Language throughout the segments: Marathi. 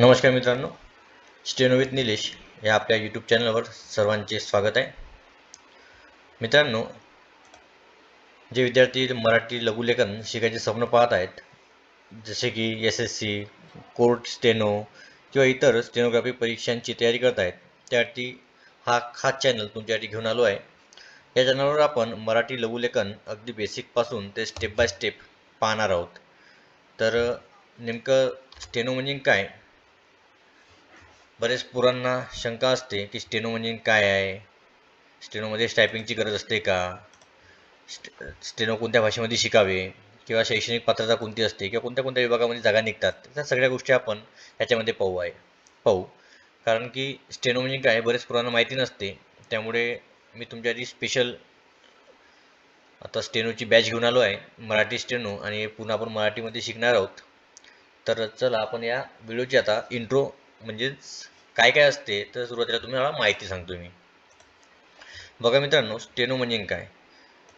नमस्कार मित्रांनो स्टेनो विथ निलेश या आपल्या यूट्यूब चॅनलवर सर्वांचे स्वागत आहे. मित्रांनो जे विद्यार्थी मराठी लघुलेखन शिकायचे स्वप्न पाहत आहेत जसे की S S C court steno किंवा इतर स्टेनोग्राफी परीक्षांची तयारी करत आहेत त्यासाठी हा खास चॅनल तुमच्यासाठी घेऊन आलो आहे. या चॅनलवर आपण मराठी लघुलेखन अगदी बेसिकपासून ते स्टेप बाय स्टेप पाहणार आहोत. तर नेमकं स्टेनो म्हणजे काय? बरेच पोरांना शंका असते की स्टेनो म्हणजे काय आहे? स्टेनोमध्ये टायपिंगची गरज असते का? स्टे स्टेनो कोणत्या भाषेमध्ये शिकावे? किंवा शैक्षणिक पात्रता कोणती असते? किंवा कोणत्या कोणत्या विभागामध्ये जागा निघतात? त्या सगळ्या गोष्टी आपण याच्यामध्ये पाहू आहे पाहू. कारण की स्टेनो म्हणजे काय बरेच पोरांना माहिती नसते. त्यामुळे मी तुमच्यासाठी स्पेशल आता स्टेनोची बॅच घेऊन आलो आहे मराठी स्टेनो. आणि पुन्हा आपण मराठीमध्ये शिकणार आहोत. तर चला आपण या व्हिडिओची आता इंट्रो म्हणजेच काय काय असते तर सुरुवातीला तुम्हाला माहिती सांगतो मी. बघा मित्रांनो स्टेनो म्हणजे काय?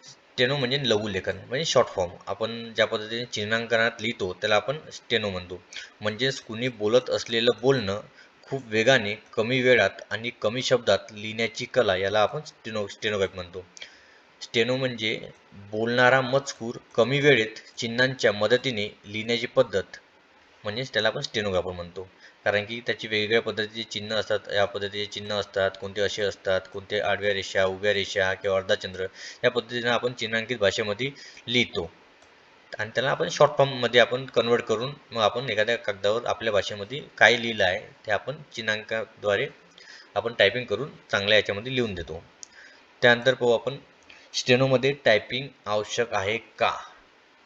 स्टेनो म्हणजे लघुलेखन म्हणजे शॉर्ट फॉर्म आपण ज्या पद्धतीने चिन्हांकनात लिहितो त्याला आपण स्टेनो म्हणतो. म्हणजेच कुणी बोलत असलेलं बोलणं खूप वेगाने कमी वेळात आणि कमी शब्दात लिहिण्याची कला याला आपण स्टेनो स्टेनोग्राफी म्हणतो. स्टेनो म्हणजे बोलणारा मजकूर कमी वेळेत चिन्हांच्या मदतीने लिहिण्याची पद्धत म्हणजेच त्याला आपण स्टेनोग्राफर म्हणतो. कारण की त्याची वेगवेगळ्या पद्धतीचे चिन्ह असतात या पद्धतीचे चिन्ह असतात कोणते असे असतात कोणते आडव्या रेषा उभ्या रेषा किंवा अर्धाचंद्र या पद्धतीने आपण चिन्हांकित भाषेमध्ये लिहितो. आणि त्याला आपण शॉर्ट फॉर्ममध्ये आपण कन्वर्ट करून मग आपण एखाद्या कागदावर आपल्या भाषेमध्ये काय लिहिलं आहे ते आपण चिन्हांकाद्वारे आपण टायपिंग करून चांगल्या याच्यामध्ये लिहून देतो. त्यानंतर पाहू आपण स्टेनोमध्ये टायपिंग आवश्यक आहे का?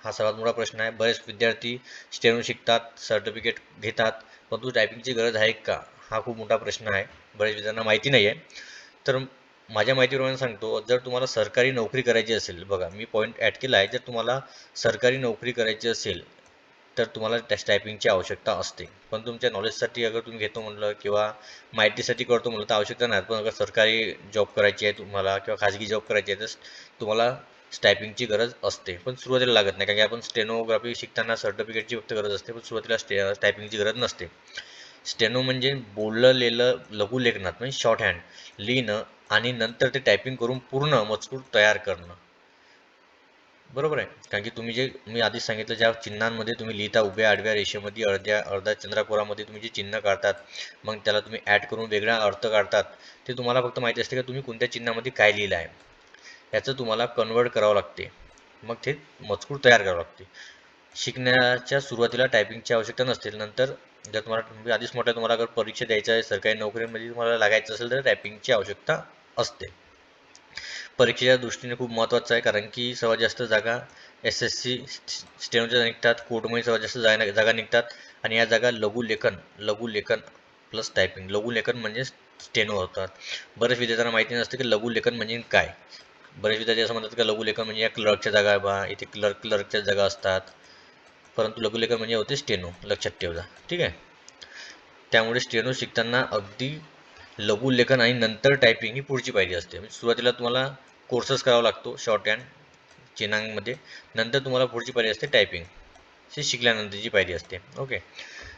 हा सर्वात मोठा प्रश्न आहे. बरेच विद्यार्थी स्टेनो शिकतात सर्टिफिकेट घेतात परंतु टायपिंगची गरज आहे का? हा खूप मोठा प्रश्न आहे. बऱ्याच जणांना माहिती नाही आहे तर माझ्या माहितीप्रमाणे सांगतो जर तुम्हाला सरकारी नोकरी करायची असेल बघा मी पॉईंट ॲड केला आहे जर तुम्हाला सरकारी नोकरी करायची असेल तर तुम्हाला त्या टायपिंगची आवश्यकता असते. पण तुमच्या नॉलेजसाठी अगर तुम्ही घेतो म्हटलं किंवा माहितीसाठी करतो म्हटलं तर आवश्यकता नाही. पण अगर सरकारी जॉब करायची आहे तुम्हाला किंवा खाजगी जॉब करायची आहे तर तुम्हाला टायपिंगची गरज असते पण सुरुवातीला लागत नाही. कारण की आपण स्टेनोग्राफी शिकताना सर्टिफिकेटची फक्त गरज असते पण सुरुवातीला स्टे टायपिंगची गरज नसते. स्टेनो म्हणजे बोललेलं लघुलेखनात म्हणजे शॉर्ट हँड लिहिणं आणि नंतर ते टायपिंग करून पूर्ण मजकूर तयार करणं. बरोबर आहे? कारण की तुम्ही जे मी आधीच सांगितलं ज्या चिन्हांमध्ये तुम्ही लिहिता उभ्या आडव्या रेषेमध्ये अर्ध्या अर्ध्या चंद्राकोरामध्ये तुम्ही जे चिन्ह काढतात मग त्याला तुम्ही ॲड करून वेगळा अर्थ काढतात ते तुम्हाला फक्त माहिती असते का तुम्ही कोणत्या चिन्हामध्ये काय लिहिलं आहे. याचं तुम्हाला कन्वर्ट करावं लागते. मग ते मजकूर तयार करावं लागते. शिकण्याच्या सुरुवातीला टायपिंगची आवश्यकता नसते. नंतर जर तुम्हाला मी आधीच म्हटलं तुम्हाला अगर परीक्षा द्यायचं आहे सरकारी नोकरीमध्ये तुम्हाला लागायचं असेल तर टायपिंगची आवश्यकता असते. परीक्षेच्या दृष्टीने खूप महत्त्वाचं आहे कारण की सर्वात जास्त जागा एस एस सी स्टेनोच्या निघतात. कोर्टमध्ये सर्वात जास्त जागा जागा निघतात. आणि या जागा लघुलेखन लघुलेखन प्लस टायपिंग लघुलेखन म्हणजे स्टेनो होतात. बरेच विद्यार्थ्यांना माहिती नसते की लघुलेखन म्हणजे काय. बरेच विद्यार्थी असं म्हणतात की लघुलेखन म्हणजे या क्लर्कच्या जागा आहे बा इथे क्लर्क क्लर्कच्या जागा असतात. परंतु लघुलेखन म्हणजे होते स्टेनो लक्षात ठेवजा. ठीक आहे? त्यामुळे स्टेनो शिकताना अगदी लघुलेखन आणि नंतर टायपिंग ही पुढची पाहिजे असते. म्हणजे सुरुवातीला तुम्हाला कोर्सेस करावा लागतो शॉर्ट हँड चिन्हांमध्ये नंतर तुम्हाला पुढची पाहिजे असते टायपिंग हे शिकल्यानंतरची पाहिजे असते. ओके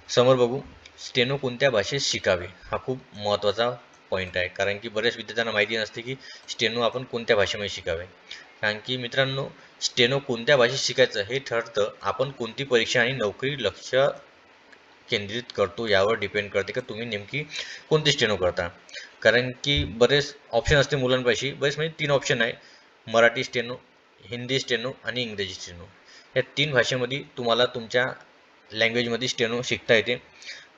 समोर बघू स्टेनो कोणत्या भाषेत शिकावे? हा खूप महत्त्वाचा पॉईंट आहे. कारण की बऱ्याच विद्यार्थ्यांना माहिती नसते की स्टेनो आपण कोणत्या भाषेमध्ये शिकावे. कारण की मित्रांनो स्टेनो कोणत्या भाषेत शिकायचं हे ठरतं आपण कोणती परीक्षा आणि नोकरी लक्ष केंद्रित करतो यावर डिपेंड करते का तुम्ही नेमकी कोणती स्टेनो करता. कारण की बरेच ऑप्शन असते मुलांपाशी. बरेच म्हणजे तीन ऑप्शन आहे. मराठी स्टेनो हिंदी स्टेनो आणि इंग्रजी स्टेनो. या तीन भाषेमध्ये तुम्हाला तुमच्या लँग्वेजमध्ये स्टेनो शिकता येते.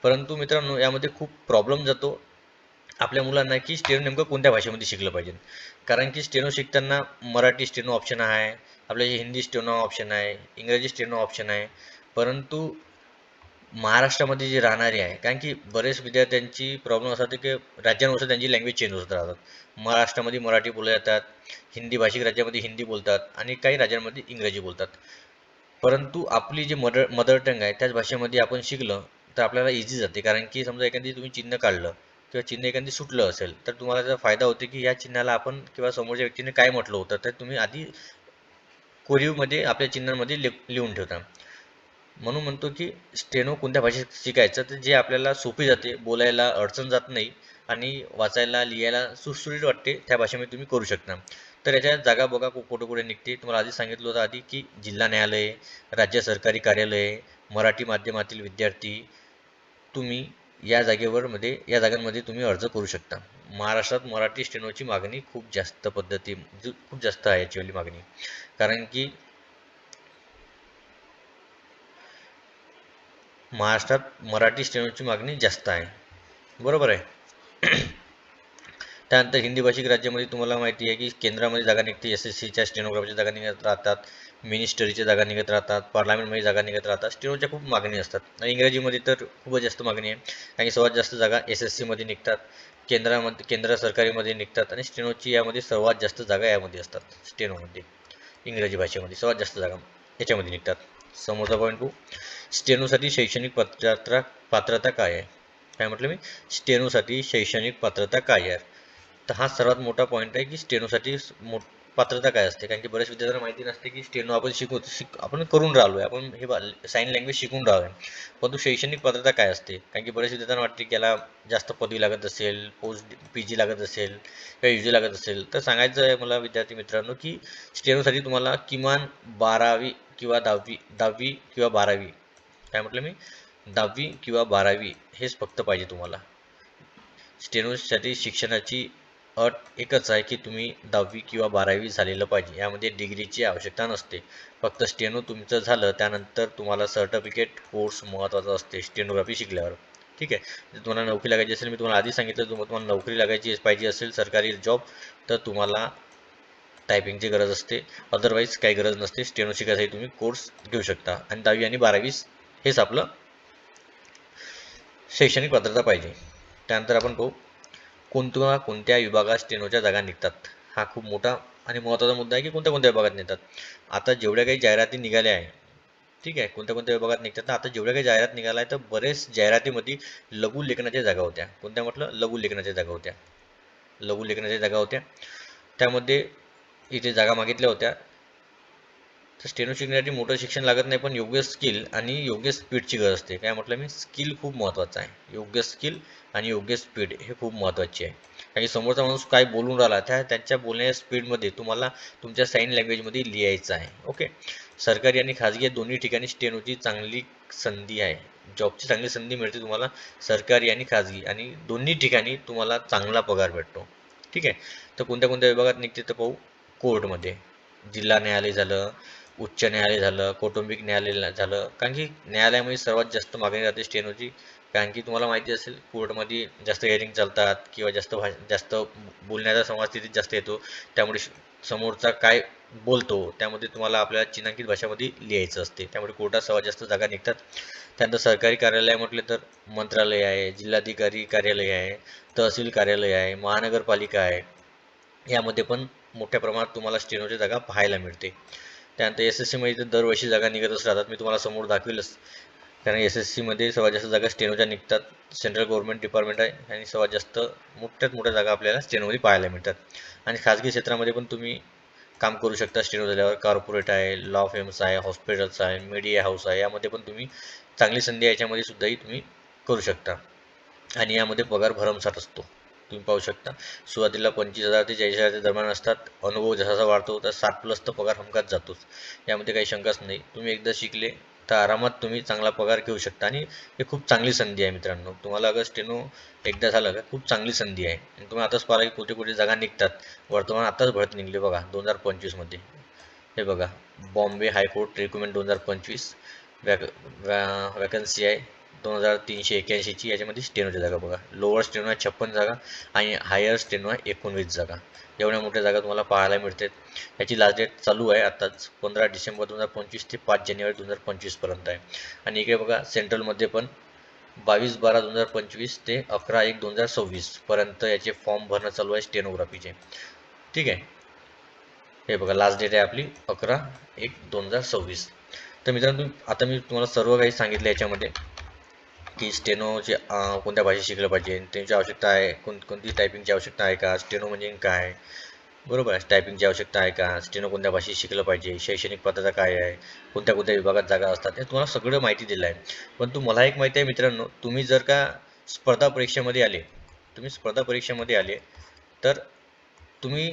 परंतु मित्रांनो यामध्ये खूप प्रॉब्लेम जातो. आपल्या मुलांना की स्टेनो नेमकं कोणत्या भाषेमध्ये शिकलं पाहिजे? कारण की स्टेनो शिकताना मराठी स्टेनो ऑप्शन आहे आपल्या हिंदी स्टेनो ऑप्शन आहे इंग्रजी स्टेनो ऑप्शन आहे. परंतु महाराष्ट्रामध्ये जे राहणारे आहे कारण की बरेच विद्यार्थ्यांची प्रॉब्लेम असतात की राज्यानुसार त्यांची लँग्वेज चेंज होत राहतात. महाराष्ट्रामध्ये मराठी बोलल्या जातात हिंदी भाषिक राज्यामध्ये हिंदी बोलतात आणि काही राज्यांमध्ये इंग्रजी बोलतात. परंतु आपली जी मदर मदर टंग आहे त्याच भाषेमध्ये आपण शिकलं तर आपल्याला इझी जाते. कारण की समजा एखादी तुम्ही चिन्ह काढलं किंवा चिन्ह एखादी सुटलं असेल तर तुम्हाला त्याचा फायदा होते की या चिन्हाला आपण किंवा समोरच्या व्यक्तीने काय म्हटलं होतं तर तुम्ही आधी कोरीवमध्ये आपल्या चिन्हांमध्ये लिहून ठेवता. म्हणून म्हणतो की स्टेनो कोणत्या भाषेत शिकायचं तर जे आपल्याला सोपी जाते बोलायला अडचण जात नाही आणि वाचायला लिहायला सुटसुटीत वाटते त्या भाषेमध्ये तुम्ही करू शकता. तर याच्या जागा बघा कु- कुठे कुठे निघते. तुम्हाला आधी सांगितलं होतं आधी की जिल्हा न्यायालय राज्य सरकारी कार्यालय मराठी माध्यमातील विद्यार्थी तुम्ही या जागेवर मध्ये या जागांमध्ये तुम्ही अर्ज करू शकता. महाराष्ट्रात मराठी स्टेनोची मागणी खूप जास्त पद्धती खूप जास्त आहे याचीवाली मागणी. कारण की महाराष्ट्रात मराठी स्टेनोची मागणी जास्त आहे. बरोबर आहे? त्यानंतर हिंदी भाषिक राज्यामध्ये तुम्हाला माहिती आहे की केंद्रामध्ये जागा निघते एस एस सीच्या स्टेनोग्राफीच्या जागा निघत राहतात. मिनिस्टरीच्या जागा निघत राहतात पार्लमेंटमध्ये जागा निघत राहतात स्टेनोच्या खूप मागणी असतात. आणि इंग्रजीमध्ये तर खूपच जास्त मागणी आहे. कारण की सर्वात जास्त जागा एस एस सीमध्ये निघतात केंद्रामध्ये केंद्र सरकारीमध्ये निघतात आणि स्टेनोची यामध्ये सर्वात जास्त जागा यामध्ये असतात स्टेनोमध्ये इंग्रजी भाषेमध्ये सर्वात जास्त जागा याच्यामध्ये निघतात. समोरचा पॉईंट टू स्टेनोसाठी शैक्षणिक पात्रता पात्रता काय आहे? काय म्हटलं मी? स्टेनोसाठी शैक्षणिक पात्रता काय आहे? तर हा सर्वात मोठा पॉईंट आहे की स्टेनोसाठी मो पात्रता काय असते? कारण की बऱ्याच विद्यार्थ्यांना माहिती नसते की स्टेनो आपण शिकू शिक आपण करून राहिलो आहे आपण हे साईन लँग्वेज शिकून राहिलो आहे परंतु शैक्षणिक पात्रता काय असते? कारण की बऱ्याच विद्यार्थ्यांना वाटते की याला जास्त पदवी लागत असेल पोस्ट पी जी लागत असेल किंवा यू जी लागत असेल. तर सांगायचं आहे मला विद्यार्थी मित्रांनो की स्टेनोसाठी तुम्हाला किमान बारावी किंवा दहावी दहावी किंवा बारावी काय म्हटलं मी? दहावी किंवा बारावी हेच फक्त पाहिजे तुम्हाला. स्टेनोसाठी शिक्षणाची अट एकच आहे की तुम्ही दहावी किंवा बारावी झालेलं पाहिजे. यामध्ये डिग्रीची आवश्यकता नसते. फक्त स्टेनो तुमचं झालं त्यानंतर तुम्हाला सर्टिफिकेट कोर्स महत्त्वाचा असते स्टेनोग्राफी शिकल्यावर. ठीक आहे? जर तुम्हाला नोकरी लागायची असेल मी तुम्हाला आधी सांगितलं तुम्हाला तुम्हाला नोकरी लागायची पाहिजे असेल सरकारी जॉब तर तुम्हाला टायपिंगची गरज असते. अदरवाईज काही गरज नसते. स्टेनो शिकायसाठी तुम्ही कोर्स घेऊ शकता. आणि दहावी आणि बारावीस हेच आपलं शैक्षणिक पात्रता पाहिजे. त्यानंतर आपण पाहू. कोणत्या कोणत्या विभागात स्टेनोच्या जागा निघतात? हा खूप मोठा आणि महत्त्वाचा मुद्दा आहे की कोणत्या कोणत्या विभागात निघतात आता जेवढ्या काही जाहिराती निघाल्या आहे ठीक आहे कोणत्या कोणत्या विभागात निघतात? तर आता जेवढ्या काही जाहिरात निघाल्या आहे तर बरेच जाहिरातीमध्ये लघु लेखनाच्या जागा होत्या. कोणत्या म्हटलं? लघु लेखनाच्या जागा होत्या. लघु लेखनाच्या जागा होत्या. त्यामध्ये इथे जागा मागितल्या होत्या. तर स्टेनो शिकण्यासाठी मोठं शिक्षण लागत नाही पण योग्य स्किल आणि योग्य स्पीडची गरज असते. काय म्हटलं मी? स्किल खूप महत्त्वाचं आहे. योग्य स्किल आणि योग्य स्पीड हे खूप महत्त्वाचे आहे. कारण की समोरचा माणूस काय बोलून राहिला त्या त्यांच्या बोलण्याच्या स्पीडमध्ये तुम्हाला तुमच्या साईन लँग्वेजमध्ये लिहायचं आहे. ओके? सरकारी आणि खाजगी या दोन्ही ठिकाणी स्टेनोची चांगली संधी आहे. जॉबची चांगली संधी मिळते तुम्हाला सरकारी आणि खाजगी. आणि दोन्ही ठिकाणी तुम्हाला चांगला पगार भेटतो. ठीक आहे? तर कोणत्या कोणत्या विभागात निघते तर पाहू? कोर्टमध्ये. जिल्हा न्यायालय झालं उच्च न्यायालय झालं कौटुंबिक न्यायालय झालं. कारण की न्यायालयामध्ये सर्वात जास्त मागणी राहते स्टेनोची कारण की तुम्हाला माहिती असेल कोर्टमध्ये जास्त हिअरिंग चालतात किंवा जास्त भा जास्त बोलण्याचा संवाद स्थितीत जास्त येतो. त्यामुळे श- समोरचा काय बोलतो त्यामध्ये तुम्हाला आपल्या चिन्हांकित भाषामध्ये लिहायचं असते. त्यामुळे कोर्टात सर्वात जास्त जागा निघतात. त्यानंतर सरकारी कार्यालय म्हटले तर मंत्रालय आहे जिल्हाधिकारी कार्यालय आहे तहसील कार्यालय आहे महानगरपालिका आहे. यामध्ये पण मोठ्या प्रमाणात तुम्हाला स्टेनोची जागा पाहायला मिळते. त्यानंतर एस एस सीमध्ये तर दरवर्षी जागा निघतच राहतात. मी तुम्हाला समोर दाखवेलच. कारण एस एस सीमध्ये सर्वात जास्त जागा स्टेनोच्या निघतात. सेंट्रल गव्हर्नमेंट डिपार्टमेंट आहे आणि सर्वात जास्त मोठ्यात मोठ्या जागा आपल्याला स्टेनोमध्ये पाहायला मिळतात. आणि खाजगी क्षेत्रामध्ये पण तुम्ही काम करू शकता स्टेनो झाल्यावर. कॉर्पोरेट आहे लॉ फेम्स आहे हॉस्पिटल्स आहे मीडिया हाऊस आहे. यामध्ये पण तुम्ही चांगली संधी याच्यामध्ये सुद्धाही तुम्ही करू शकता. आणि यामध्ये पगार भरमसाठ असतो. तुम्ही पाहू शकता. सुरुवातीला पंचवीस हजार ते चाळीस हजारच्या दरम्यान असतात. अनुभव जसा जसा वाढतो तर सात प्लस तर पगार हमखास जातोच. यामध्ये काही शंकाच नाही. तुम्ही एकदा शिकले तर आरामात तुम्ही चांगला पगार घेऊ शकता. आणि हे खूप चांगली संधी आहे मित्रांनो. तुम्हाला अगं स्टेनो एकदा झालं का खूप चांगली संधी आहे. आणि तुम्ही आताच पाहा की कुठे कुठे जागा निघतात. वर्तमान आताच भरत निघले बघा दोन हजार पंचवीसमध्ये हे बघा बॉम्बे हायकोर्ट रिक्रुटमेंट दोन हजार पंचवीस. वॅक वॅ वॅकन्सी आहे. दोन हजार तीनशे एक्याऐंशीची याच्यामध्ये स्टेनोच्या जागा बघा. लोअर स्टेनो आहे छप्पन जागा आणि हायर स्टेनो आहे एकोणवीस जागा. एवढ्या मोठ्या जागा तुम्हाला पाहायला मिळतात. याची लास्ट डेट चालू आहे आताच. पंधरा डिसेंबर दोन हजार पंचवीस ते पाच जानेवारी दोन हजार पंचवीसपर्यंत आहे. आणि इकडे बघा सेंट्रलमध्ये पण बावीस बारा दोन हजार पंचवीस ते अकरा एक दोन हजार सव्वीसपर्यंत याचे फॉर्म भरणं चालू आहे स्टेनोग्राफीचे ठीक आहे? हे बघा लास्ट डेट आहे आपली अकरा एक दोन हजार सव्वीस. तर मित्रांनो आता मी तुम्हाला सर्व काही सांगितलं याच्यामध्ये. की स्टेनोचे कोणत्या भाषेत शिकलं पाहिजे? त्यांची आवश्यकता आहे कोण कोणती टायपिंगची आवश्यकता आहे का? स्टेनो म्हणजे काय? बरोबर आहे टायपिंगची आवश्यकता आहे का? स्टेनो कोणत्या भाषेत शिकलं पाहिजे? शैक्षणिक पात्रता काय आहे? कोणत्या कोणत्या विभागात जागा असतात? हे तुम्हाला सगळं माहिती दिलं आहे. परंतु मला एक माहिती आहे मित्रांनो तुम्ही जर का स्पर्धा परीक्षेमध्ये आले तुम्ही स्पर्धा परीक्षेमध्ये आले तर तुम्ही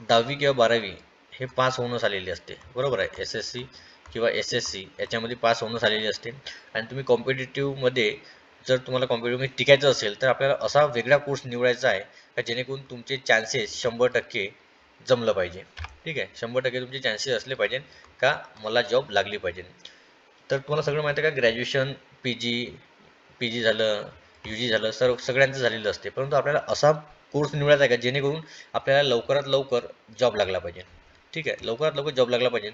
दहावी किंवा बारावी हे पास होऊनच आलेले असते. बरोबर आहे? एस एस सी किंवा एस एस सी याच्यामध्ये पास होणं झालेली असते. आणि तुम्ही कॉम्पिटेटिव्हमध्ये जर तुम्हाला कॉम्पिटेटिव्हमध्ये टिकायचं असेल तर आपल्याला असा वेगळा कोर्स निवडायचा आहे का जेणेकरून तुमचे चान्सेस शंभर टक्के जमलं पाहिजे. ठीक आहे? शंभर टक्के तुमचे चान्सेस असले पाहिजे का मला जॉब लागली पाहिजे. तर तुम्हाला सगळं माहिती आहे का? Graduation P G P G झालं यू जी झालं सर्व सगळ्यांचं झालेलं असते. परंतु आपल्याला असा कोर्स निवडायचा आहे का जेणेकरून आपल्याला लवकरात लवकर जॉब लागला पाहिजे? ठीक आहे. लवकरात लवकर जॉब लागला पाहिजे.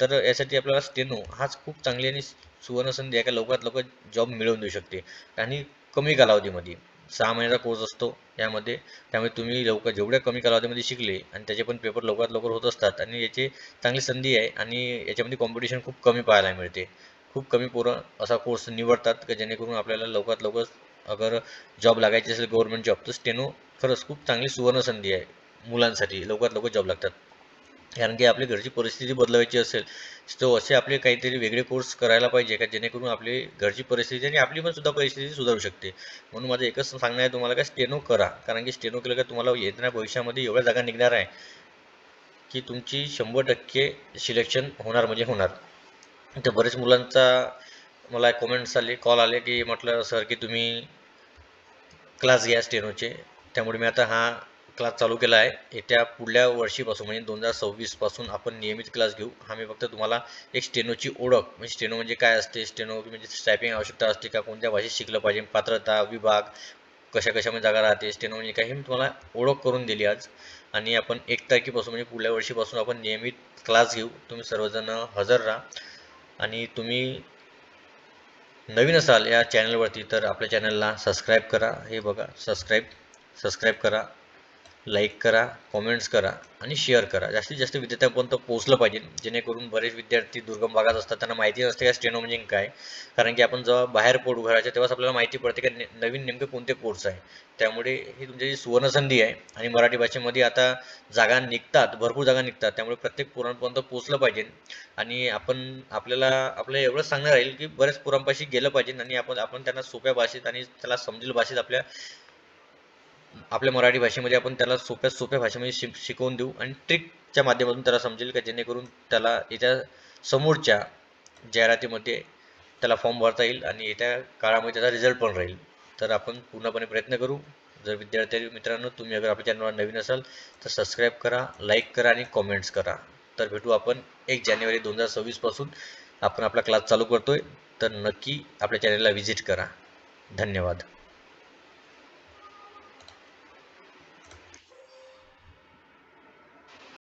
तर यासाठी आपल्याला स्टेनो हाच खूप चांगली आणि सुवर्णसंधी आहे का लवकरात लवकर जॉब मिळवून देऊ शकते. आणि कमी कालावधीमध्ये सहा महिन्याचा कोर्स असतो यामध्ये. त्यामुळे तुम्ही लवकर जेवढ्या कमी कालावधीमध्ये शिकले आणि त्याचे पण पेपर लवकरात लवकर होत असतात आणि याची चांगली संधी आहे आणि याच्यामध्ये कॉम्पिटिशन खूप कमी पाहायला मिळते. खूप कमी पोरं असा कोर्स निवडतात का जेणेकरून आपल्याला लवकरात लवकर अगर जॉब लागायची असेल गव्हर्नमेंट जॉब तर स्टेनो खरंच खूप चांगली सुवर्ण संधी आहे मुलांसाठी. लवकरात लवकर जॉब लागतात. कारण की आपली घरची परिस्थिती बदलवायची असेल तो असे आपले काहीतरी वेगळे कोर्स करायला पाहिजे का? जेणेकरून आपली घरची परिस्थिती आणि आपली पण सुद्धा परिस्थिती सुधारू शकते. म्हणून माझं एकच सांगणं आहे तुम्हाला का स्टेनो करा. कारण की स्टेनो केलं का तुम्हाला येणाऱ्या भविष्यामध्ये एवढ्या जागा निघणार आहे की तुमची शंभर टक्के सिलेक्शन होणार म्हणजे होणार. तर बरेच मुलांचा मला कॉमेंट्स आले कॉल आले की म्हटलं सर की तुम्ही क्लास घ्या स्टेनोचे त्यामुळे मी आता हा क्लास चालू केला आहे येत्या पुढल्या वर्षीपासून म्हणजे दोन हजार सव्वीसपासून आपण नियमित क्लास घेऊ. हा मी फक्त तुम्हाला एक स्टेनोची ओळख म्हणजे स्टेनो म्हणजे काय असते? स्टेनो म्हणजे टायपिंग आवश्यकता असते का? कोणत्या भाषेत शिकलं पाहिजे? पात्रता विभाग कशा कशामध्ये जागा राहते? स्टेनो म्हणजे काय? हे मी तुम्हाला ओळख करून दिली आज. आणि आपण एक तारखेपासून म्हणजे पुढल्या वर्षीपासून आपण नियमित क्लास घेऊ. तुम्ही सर्वजण हजर राहा. आणि तुम्ही नवीन असाल या चॅनलवरती तर आपल्या चॅनलला सबस्क्राईब करा. हे बघा सबस्क्राईब सबस्क्राईब करा. लाईक करा कॉमेंट्स करा आणि शेअर करा. जास्तीत जास्त विद्यार्थ्यांपर्यंत पोहोचलं पाहिजे. जेणेकरून बरेच विद्यार्थी दुर्गम भागात असतात. त्यांना माहिती नसते का स्टेनो म्हणजे काय. कारण की आपण जेव्हा बाहेर पडू घराच्या तेव्हाच आपल्याला माहिती पडते का ने- नवीन नेमके कोणते कोर्स आहे. त्यामुळे ही तुमची सुवर्णसंधी आहे आणि मराठी भाषेमध्ये आता जागा निघतात भरपूर जागा निघतात. त्यामुळे प्रत्येक पोरांपर्यंत पोहोचलं पाहिजे. आणि आपण आपल्याला आपल्याला एवढंच सांगणं राहील की बरेच पुरांपाशी गेलं पाहिजे आणि आपण आपण त्यांना सोप्या भाषेत आणि त्याला समजेल भाषेत आपल्या आपल्या मराठी भाषेमध्ये आपण त्याला सोप्या सोप्या भाषेमध्ये शिक शिकवून देऊ. आणि ट्रिकच्या माध्यमातून त्याला समजेल का? जेणेकरून त्याला येत्या समोरच्या जाहिरातीमध्ये त्याला फॉर्म भरता येईल आणि येत्या काळामध्ये त्याचा रिझल्ट पण राहील. तर आपण पूर्णपणे प्रयत्न करू. जर विद्यार्थी मित्रांनो तुम्ही अगर आपल्या चॅनलवर नवीन असाल तर सबस्क्राईब करा लाईक करा आणि कॉमेंट्स करा. तर भेटू आपण एक जानेवारी दोन हजार सव्वीसपासून आपण आपला क्लास चालू करतोय. तर नक्की आपल्या चॅनलला व्हिजिट करा. धन्यवाद.